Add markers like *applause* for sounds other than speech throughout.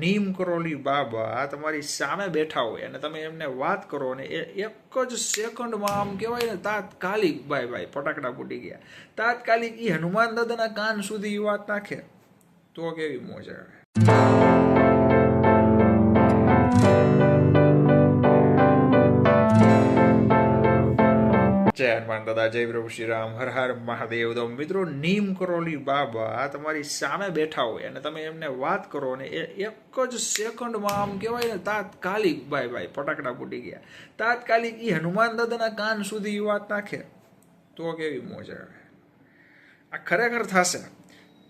નીમ કરોલી બાબા તમારી સામે બેઠા હોય અને તમે એમને વાત કરો ને એ એક જ સેકન્ડમાં આમ કહેવાય ને, તાત્કાલિક ભાઈ ભાઈ ફટાકડા ફૂટી ગયા. તાત્કાલિક એ હનુમાન દાદાના કાન સુધી એ વાત નાખે. તો કેવી મોજ આવે. જય હનુમાન દાદા જય પ્રભુ શ્રીરામ હર હર મહાદેવ. તો મિત્રો, નીમ કરોલી બાબા તમારી સામે બેઠા હોય અને તમે એમને વાત કરો ને એ એક જ સેકન્ડમાં આમ કહેવાય ને, તાત્કાલિક, ભાઈ ભાઈ, ફટાકડા ફૂટી ગયા. તાત્કાલિક એ હનુમાન દાદાના કાન સુધી એ વાત નાખે. તો કેવી મોજ આવે. આ ખરેખર થશે.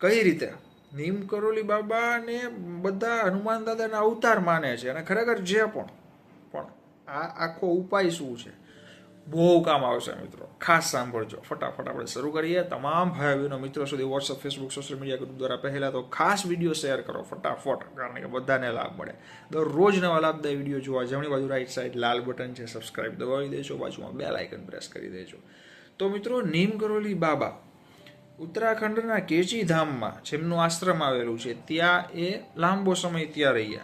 કઈ રીતે? નીમ કરોલી બાબા ને બધા હનુમાન દાદાના અવતાર માને છે અને ખરેખર જે પણ. પણ આ આખો ઉપાય શું છે? બહુ કામ આવશે મિત્રો. ખાસ સાંભળજો. ફટાફટ આપણે શરૂ કરીએ. તમામ ભાઈ બહેનો મિત્રો સુધી WhatsApp Facebook social media group દ્વારા પહેલાં તો ખાસ વીડિયો શેર કરો. ફટાફટ, કારણ કે બધાને લાભ મળે. દરરોજ નવા લાભદાયી વીડિયો જોવા જમણી બાજુ રાઈટ સાઈડ લાલ બટન છે. સબસ્ક્રાઇબ દબાવી દેજો. બાજુમાં બે લાઇકન પ્રેસ કરી દેજો. તો મિત્રો નીમ કરોલી બાબા ઉત્તરાખંડના કેચી ધામમાં જેમનું આશ્રમ આવેલું છે, ત્યાં એ લાંબો સમય ત્યાં રહ્યા.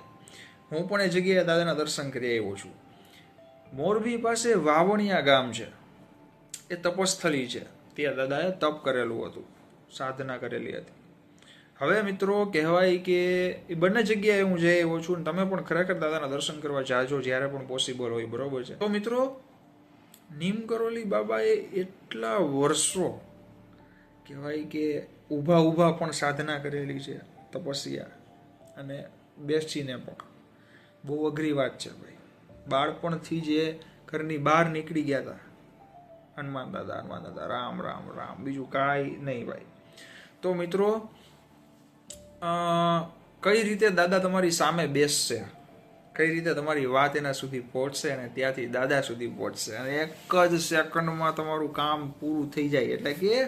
હું પણ એ જગ્યાએ દાદાના દર્શન કરી આવ્યો છું. મોરબી પાસે વાવણિયા ગામ છે. એ તપસ્થલી છે. ત્યાં દાદાએ તપ કરેલું હતું. સાધના કરેલી હતી. હવે મિત્રો કહેવાય કે એ બંને જગ્યાએ હું જઈ આવ્યો છું અને તમે પણ ખરેખર દાદાના દર્શન કરવા જાજો જ્યારે પણ પોસિબલ હોય, બરોબર છે? તો મિત્રો નીમ કરોલી બાબાએ એટલા વર્ષો કહેવાય કે ઊભા ઊભા પણ સાધના કરેલી છે, તપસ્યા અને બેસીને પણ. બહુ અઘરી વાત છે ભાઈ. બાળપણથી જે ઘરની બહાર નીકળી ગયા હતા હનુમાન દાદા હનુમાન દાદા, રામ રામ રામ, બીજું કાંઈ નહીં ભાઈ. તો મિત્રો કઈ રીતે દાદા તમારી સામે બેસશે? કઈ રીતે તમારી વાત એના સુધી પહોંચશે અને ત્યાંથી દાદા સુધી પહોંચશે? અને એક જ સેકન્ડમાં તમારું કામ પૂરું થઈ જાય. એટલે કે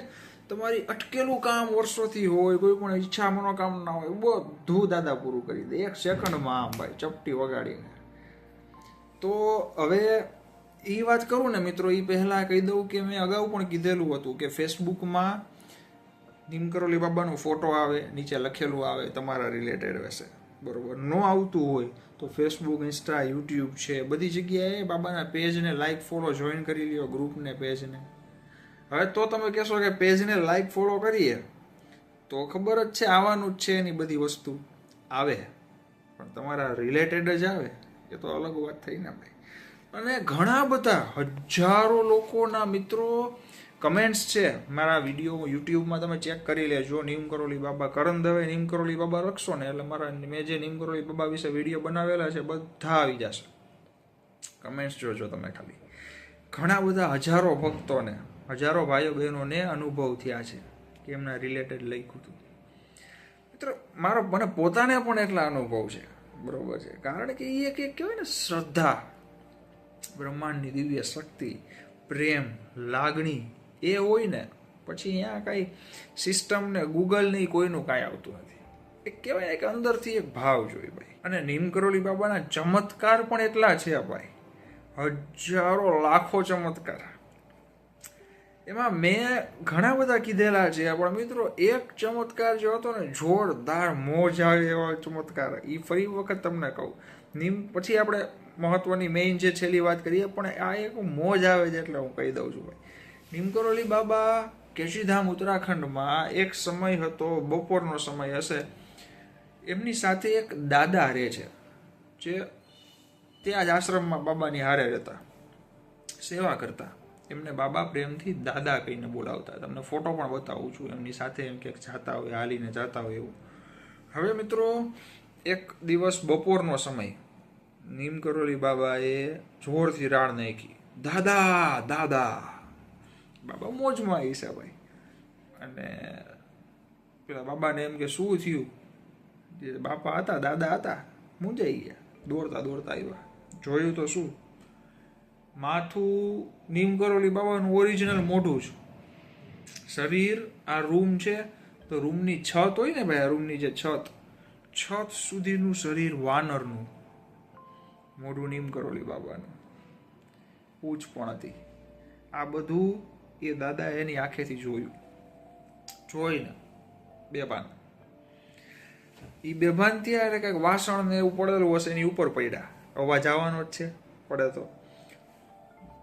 તમારી અટકેલું કામ વર્ષોથી હોય, કોઈ પણ ઈચ્છા મનોકામના હોય, બધું દાદા પૂરું કરી દે. એક સેકન્ડમાં આમ ભાઈ, ચપટી વગાડીને. તો હવે એ વાત કરું ને મિત્રો એ પહેલાં કહી દઉં કે મેં અગાઉ પણ કીધેલું હતું કે ફેસબુકમાં નીમકરોલી બાબાનો ફોટો આવે, નીચે લખેલું આવે તમારા રિલેટેડ હશે બરોબર? ન આવતું હોય તો ફેસબુક, ઇન્સ્ટા, યુટ્યુબ છે, બધી જગ્યાએ બાબાના પેજને લાઈક ફોલો જોઈન કરી લ્યો, ગ્રુપને, પેજને. હવે તો તમે કહેશો કે પેજને લાઈક ફોલો કરીએ? તો ખબર જ છે, આવવાનું જ છે એની બધી વસ્તુ. આવે. પણ તમારા રિલેટેડ જ આવે. એ તો અલગ વાત થઈ ને ભાઈ. અને ઘણા બધા હજારો લોકોના મિત્રો કમેન્ટ્સ છે. મારા વીડિયો યુટ્યુબમાં તમે ચેક કરી લેજો. નીમ કરોલી બાબા કરણ દવે, નીમ કરોલી બાબા રખશો ને એટલે મારા મેં જે નીમ કરોલી બાબા વિશે વીડિયો બનાવેલા છે, બધા આવી જશે. કમેન્ટ્સ જોજો તમે ખાલી. ઘણા બધા હજારો ભક્તોને, હજારો ભાઈઓ બહેનોને અનુભવ થયા છે કે એમના રિલેટેડ લખ્યું હતું. મિત્રો, મારો, મને પોતાને પણ એટલા અનુભવ છે. બરોબર છે. કારણ કે એ એક કહેવાય ને, શ્રદ્ધા, બ્રહ્માંડની દિવ્ય શક્તિ, પ્રેમ, લાગણી, એ હોય ને, પછી અહીંયા કાંઈ સિસ્ટમ ને ગૂગલ નહીં કોઈનું કાંઈ આવતું નથી. એક કહેવાય કે અંદરથી એક ભાવ જોઈએ ભાઈ. અને નીમકરોલી બાબાના ચમત્કાર પણ એટલા છે ભાઈ. હજારો લાખો ચમત્કાર. એમાં મેં ઘણા બધા કીધેલા છે, પણ મિત્રો એક ચમત્કાર જે હતો ને, જોરદાર મોજ આવે એવો ચમત્કાર. એ ફરી વખત તમને કહું. નિમ, પછી આપણે મહત્વની મેઇન જે છેલ્લી વાત કરીએ, પણ આ એક મોજ આવે છે એટલે હું કહી દઉં છું ભાઈ. નીમકરોલી બાબા કેશીધામ ઉત્તરાખંડમાં એક સમય હતો, બપોરનો સમય હશે. એમની સાથે એક દાદા રહે છે, જે ત્યાં જ આશ્રમમાં બાબાની હારે રહેતા. સેવા કરતા. એમને બાબા પ્રેમથી દાદા કહીને બોલાવતા. તમને ફોટો પણ બતાવું છું. એમની સાથે એમ ક્યાંક જાતા હોય, હાલીને જાતા હોય એવું. હવે મિત્રો, એક દિવસ બપોરનો સમય. નીમ કરોલી બાબાએ જોરથી રાડ નાખી. દાદા દાદા. બાબા મોજમાં આવી છે ભાઈ. અને પેલા બાબાને એમ કે, શું થયું? જે બાપા હતા, દાદા હતા, મૂંઝાઈ ગયા. દોડતા દોડતા આવ્યા. જોયું તો શું? માથું નીમ કરોલી બાબાનું ઓરિજિનલ મોઢું છે. શરીર, આ રૂમ છે, તો રૂમની છત હોય ને ભાઈ, આ રૂમની જે છત છત સુધીનું શરીર વાનરનું. મોઢું નીમ કરોલી બાબાનું. પૂછ પણ હતી આ બધું એ દાદા એની આંખેથી જોયું. જોઈને બેભાન એ બેભાન ત્યારે કંઈક વાસણ ને એવું પડેલું હશે એની ઉપર પડ્યા. અવાજ આવવાનો જ છે, પડે તો.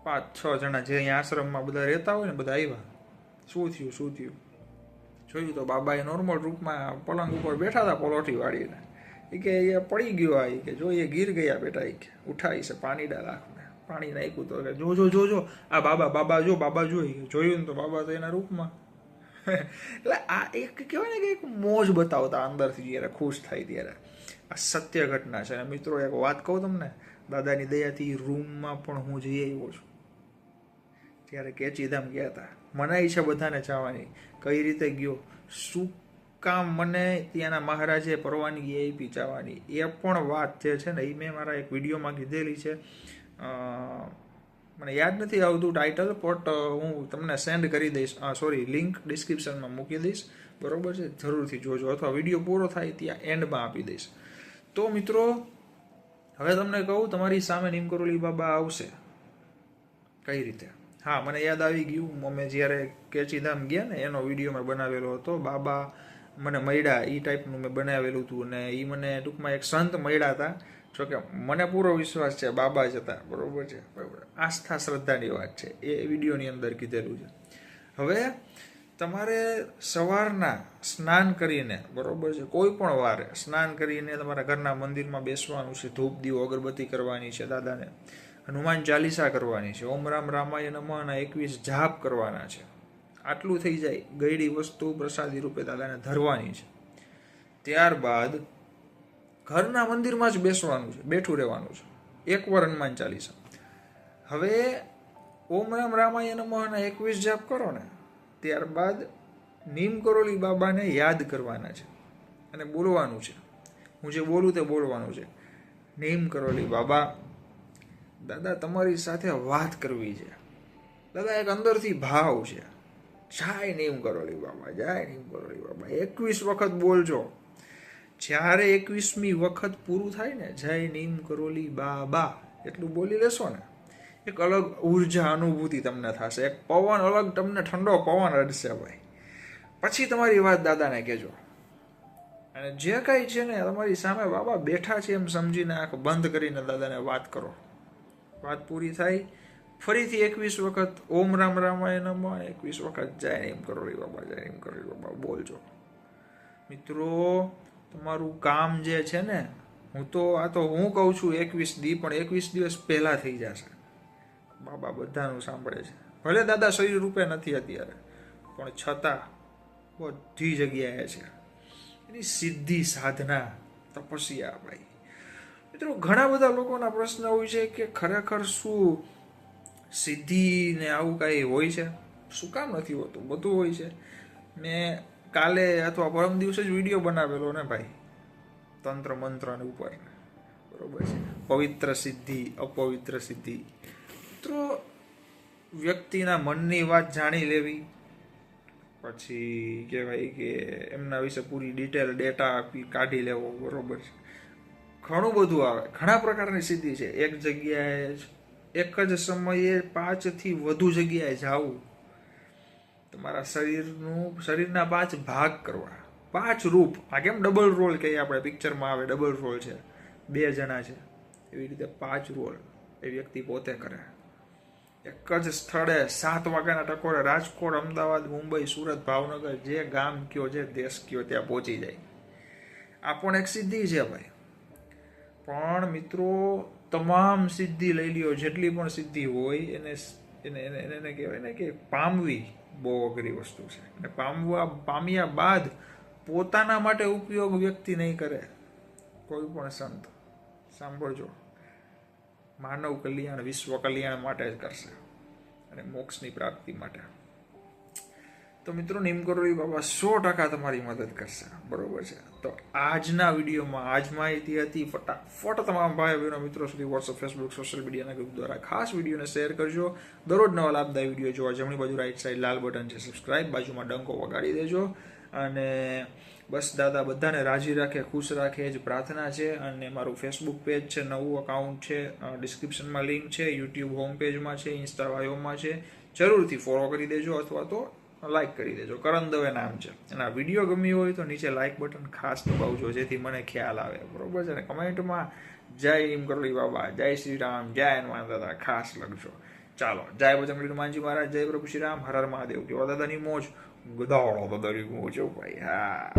પાંચ, છ જણા જે અહીંયા આશ્રમમાં બધા રહેતા હોય ને, બધા આવ્યા. શું થયું શું થયું? જોયું તો બાબાએ નોર્મલ રૂપમાં પલંગ ઉપર બેઠા હતા પલોઠી વાળીને. એ કે એ પડી ગયો આ કે જો એ ગીર ગયા બેટા એ કે ઉઠાવી છે પાણી ડા રાખને. પાણી નાખ્યું તો કે જો જો જો જો, આ બાબા બાબા જો, બાબા જોઈ જોયું ને તો બાબા તો એના રૂપમાં. *laughs* એટલે આ એક કહેવાય ને કે એક મોજ બતાવતા અંદરથી જ્યારે ખુશ થાય ત્યારે. આ સત્ય ઘટના છે. અને મિત્રો, એક વાત કહું તમને, દાદાની દયાથી રૂમમાં પણ હું જઈ આવ્યો છું. ત્યારે કેચીધામ ગયા હતા. મનાઈ છે બધાને જવાની. કઈ રીતે ગયો? શું કામ મને ત્યાંના મહારાજે પરવાનગી આપી જવાની? એ પણ વાત જે છે ને, એ મેં મારા એક વિડીયોમાં કીધેલી છે. મને યાદ નથી આવતું ટાઇટલ બટ હું તમને સેન્ડ કરી દઈશ. સોરી લિંક ડિસ્ક્રિપ્શનમાં મૂકી દઈશ. બરોબર છે? જરૂરથી જોજો. અથવા વીડિયો પૂરો થાય ત્યાં એન્ડમાં આપી દઈશ. તો મિત્રો, હવે તમને કહું, તમારી સામે નીમકરોલી બાબા આવશે. કઈ રીતે? હા, મને યાદ આવી ગયું. અમે જ્યારે કેચીધામ ગયા ને, એનો વીડિયો મેં બનાવેલો હતો. બાબા મને મળ્યા. એ ટાઈપનું મેં બનાવેલું હતું અને એ મને ટૂંકમાં એક સંત મળ્યા હતા. જોકે મને પૂરો વિશ્વાસ છે, બાબા જ હતા. બરોબર છે? બરોબર. આસ્થા શ્રદ્ધાની વાત છે. એ વિડીયોની અંદર કીધેલું છે. હવે તમારે સવારના સ્નાન કરીને, બરોબર છે? કોઈ પણ વારે સ્નાન કરીને તમારા ઘરના મંદિરમાં બેસવાનું છે. ધૂપ દીવો, અગરબત્તી કરવાની છે દાદાને. હનુમાન ચાલીસા કરવાની છે, ઓમ રામ રામાય નમઃના એકવીસ જાપ કરવાના છે. આટલું થઈ જાય, ગયડી વસ્તુ પ્રસાદી રૂપે દાદાને ધરવાની છે. ત્યારબાદ ઘરના મંદિરમાં જ બેસવાનું છે, બેઠું રહેવાનું છે. એક વાર હનુમાન ચાલીસા. હવે ઓમ રામ રામાય નમઃના એકવીસ જાપ કરો ને, ત્યારબાદ નીમ કરોલી બાબાને યાદ કરવાના છે અને બોલવાનું છે. હું જે બોલું તે બોલવાનું છે. નીમ કરોલી બાબા દાદા, તમારી સાથે વાત કરવી છે. દાદા, એક અંદરથી ભાવ છે. જાય નીમ કરોલી બાબા, જાય નીમ કરોલી બાબા. એકવીસ વખત બોલજો. જ્યારે એકવીસમી વખત પૂરું થાય ને, જય નીમ કરોલી બાબા. એટલું બોલી લેશો ને, એક અલગ ઊર્જા અનુભૂતિ તમને થશે. એક પવન અલગ તમને ઠંડો પવન અડશે ભાઈ. પછી તમારી વાત દાદાને કહેજો. અને જે કાંઈ છે ને, તમારી સામે બાબા બેઠા છે એમ સમજીને આંખ બંધ કરીને દાદાને વાત કરો. વાત પૂરી થાય. ફરીથી એકવીસ વખત ઓમ રામ રામાય નમઃ, એકવીસ વખત જય એમ કરોડી બાબા, જય એમ કરોડી બાબા, બોલજો. મિત્રો, તમારું કામ જે છે ને, હું તો, આ તો હું કહું છું એકવીસ દી, પણ એકવીસ દિવસ પહેલાં થઈ જશે. બાબા બધાનું સાંભળે છે. ભલે દાદા શરીર રૂપે નથી અત્યારે, પણ છતાં બધી જગ્યાએ છે. એની સીધી સાધના, તપસ્યા, ભાઈ. મિત્રો, ઘણા બધા લોકોના પ્રશ્ન હોય છે કે ખરેખર શું સિદ્ધિ ને આવું કાંઈ હોય છે? શું કામ નથી હોતું? બધું હોય છે. મેં કાલે અથવા પરમ દિવસે જ વીડિયો બનાવેલો ને ભાઈ? તંત્ર મંત્ર ને ઉપર. બરોબર છે. પવિત્ર સિદ્ધિ, અપવિત્ર સિદ્ધિ. મિત્રો, વ્યક્તિના મનની વાત જાણી લેવી. પછી કહેવાય કે એમના વિશે પૂરી ડિટેલ ડેટા આપી કાઢી લેવો. બરોબર છે. ઘણું બધું આવે. ઘણા પ્રકારની સિદ્ધિ છે. એક જગ્યાએ, એક જ સમયે પાંચથી વધુ જગ્યાએ જવું. તમારા શરીરનું, શરીરના પાંચ ભાગ કરવા. પાંચ રૂપ. આ કેમ ડબલ રોલ કહીએ આપણે? પિક્ચરમાં આવે ડબલ રોલ છે. બે જણા છે. એવી રીતે પાંચ રોલ એ વ્યક્તિ પોતે કરે. એક જ સ્થળે સાત વાગ્યાના ટકોરે રાજકોટ, અમદાવાદ, મુંબઈ, સુરત, ભાવનગર, જે ગામ કયો, જે દેશ કયો, ત્યાં પહોંચી જાય. આ પણ એક સિદ્ધિ છે ભાઈ. પણ મિત્રો, તમામ સિદ્ધિ લઈ લ્યો. જેટલી પણ સિદ્ધિ હોય, એને એને એને કહેવાય ને કે પામવી બહુ અઘરી વસ્તુ છે. અને પામવા, પામ્યા બાદ પોતાના માટે ઉપયોગ વ્યક્તિ નહીં કરે. કોઈ પણ સંત, સાંભળજો. માનવ કલ્યાણ વિશ્વ કલ્યાણ માટે જ કરશે. અને મોક્ષની પ્રાપ્તિ માટે. તો મિત્રો નીમકરોળી બાબા સો ટકા તમારી મદદ કરશે. બરોબર છે? તો આજના વિડીયોમાં આજ માહિતી હતી. ફટાફટ તમામ ભાઈ બહેનો મિત્રો સુધી વોટ્સઅપ ફેસબુક સોશિયલ મીડિયાના ગ્રુપ દ્વારા ખાસ વિડીયોને શેર કરજો. દરરોજ નવા લાભદાયી વીડિયો જોવા જમણી બાજુ રાઈટ સાઈડ લાલ બટન છે. સબસ્ક્રાઇબ બાજુમાં ડંકો વગાડી દેજો. અને બસ દાદા બધાને રાજી રાખે, ખુશ રાખે, જ પ્રાર્થના છે. અને મારું ફેસબુક પેજ છે, નવું અકાઉન્ટ છે ડિસ્ક્રિપ્શનમાં લિંક છે યુટ્યુબ હોમ પેજમાં છે ઇન્સ્ટા બાયોમાં છે. જરૂરથી ફોલો કરી દેજો અથવા તો લાઈક કરી દેજો. કરણ દવે નામ છે. એના વીડિયો ગમ્યો હોય તો નીચે લાઈક બટન ખાસ દબાવજો, જેથી મને ખ્યાલ આવે. બરોબર છે ને? કમેન્ટમાં જય હિમ કરલી બાબા, જય શ્રી રામ, જય હનુમાન દાદા, ખાસ લખજો. ચાલો, જય બજરંગબલી હનુમાનજી મહારાજ, જય પ્રભુ શ્રી રામ, હર હર મહાદેવ. કેવા દાદાની મોજ? ગદાવડો દાદાની મોજ. ભાઈ, હા.